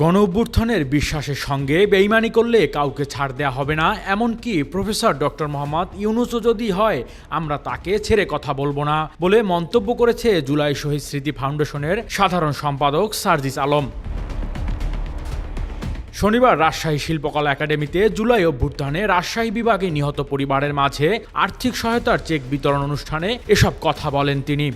গণ অভ্যুত্থানের বিশ্বাসের সঙ্গে বেইমানি করলে কাউকে ছাড় দেওয়া হবে না, এমনকি প্রফেসর ডক্টর মোহাম্মদ ইউনুসও যদি হয়, আমরা তাকে ছেড়ে কথা বলব না বলে মন্তব্য করেছে জুলাই শহীদ স্মৃতি ফাউন্ডেশনের সাধারণ সম্পাদক সার্জিস আলম। শনিবার রাজশাহী শিল্পকলা একাডেমিতে জুলাই অভ্যুত্থানে রাজশাহী বিভাগে নিহত পরিবারের মাঝে আর্থিক সহায়তার চেক বিতরণ অনুষ্ঠানে এসব কথা বলেন তিনি।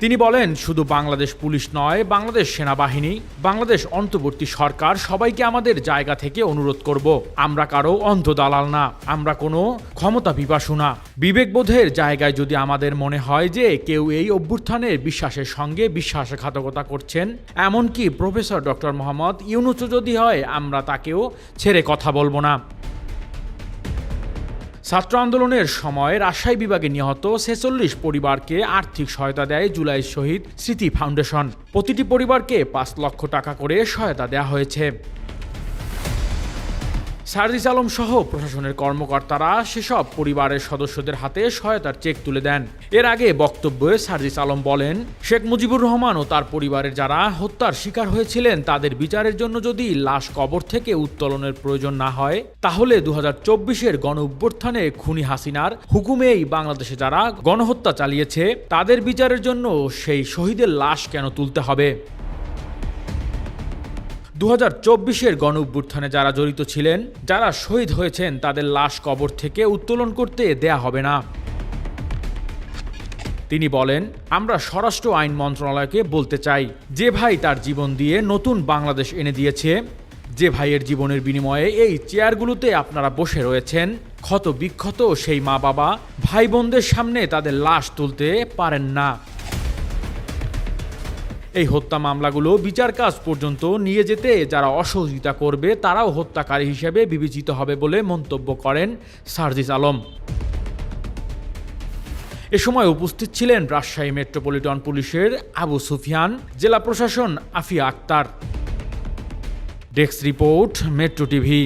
তিনি বলেন, শুধু বাংলাদেশ পুলিশ নয়, বাংলাদেশ সেনাবাহিনী, বাংলাদেশ অন্তর্বর্তী সরকার, সবাইকে আমাদের জায়গা থেকে অনুরোধ করব। আমরা কারও অন্ধ দালাল না, আমরা কোনো ক্ষমতা পিপাসু না। বিবেকবোধের জায়গায় যদি আমাদের মনে হয় যে কেউ এই অভ্যুত্থানের বিশ্বাসের সঙ্গে বিশ্বাসঘাতকতা করছেন, এমনকি প্রফেসর ডক্টর মোহাম্মদ ইউনুসও যদি হয়, আমরা তাকেও ছেড়ে কথা বলব না। ছাত্র আন্দোলনের সময় রাজশাহী বিভাগে নিহত ছেচল্লিশ পরিবারকে আর্থিক সহায়তা দেয় জুলাই শহীদ স্মৃতি ফাউন্ডেশন। প্রতিটি পরিবারকে পাঁচ লক্ষ টাকা করে সহায়তা দেওয়া হয়েছে। সার্জিস আলম সহ প্রশাসনের কর্মকর্তারা সেসব পরিবারের সদস্যদের হাতে সহায়তার চেক তুলে দেন। এর আগে বক্তব্যে সার্জিস আলম বলেন, শেখ মুজিবুর রহমান ও তার পরিবারের যারা হত্যার শিকার হয়েছিলেন, তাদের বিচারের জন্য যদি লাশ কবর থেকে উত্তোলনের প্রয়োজন না হয়, তাহলে দু হাজার চব্বিশের গণ অভ্যুত্থানে খুনি হাসিনার হুকুমেই বাংলাদেশে যারা গণহত্যা চালিয়েছে, তাদের বিচারের জন্য সেই শহীদের লাশ কেন তুলতে হবে? দু হাজার চব্বিশের গণ অভ্যুত্থানে যারা জড়িত ছিলেন, যারা শহীদ হয়েছেন, তাদের লাশ কবর থেকে উত্তোলন করতে দেয়া হবে না। তিনি বলেন, আমরা স্বরাষ্ট্র আইন মন্ত্রণালয়কে বলতে চাই, যে ভাই তার জীবন দিয়ে নতুন বাংলাদেশ এনে দিয়েছে, যে ভাইয়ের জীবনের বিনিময়ে এই চেয়ারগুলোতে আপনারা বসে রয়েছেন ক্ষত বিক্ষত সেই মা বাবা ভাই বোনদের সামনে তাদের লাশ তুলতে পারেন না। এই হত্যা মামলাগুলো বিচার কাজ পর্যন্ত নিয়ে যেতে যারা অসহযোগিতা করবে, তারাও হত্যাকারী হিসেবে বিবেচিত হবে বলে মন্তব্য করেন সার্জিস আলম। এ সময় উপস্থিত ছিলেন রাজশাহী মেট্রোপলিটন পুলিশের আবু সুফিয়ান, জেলা প্রশাসন Afia Akter. Desk report, metro TV.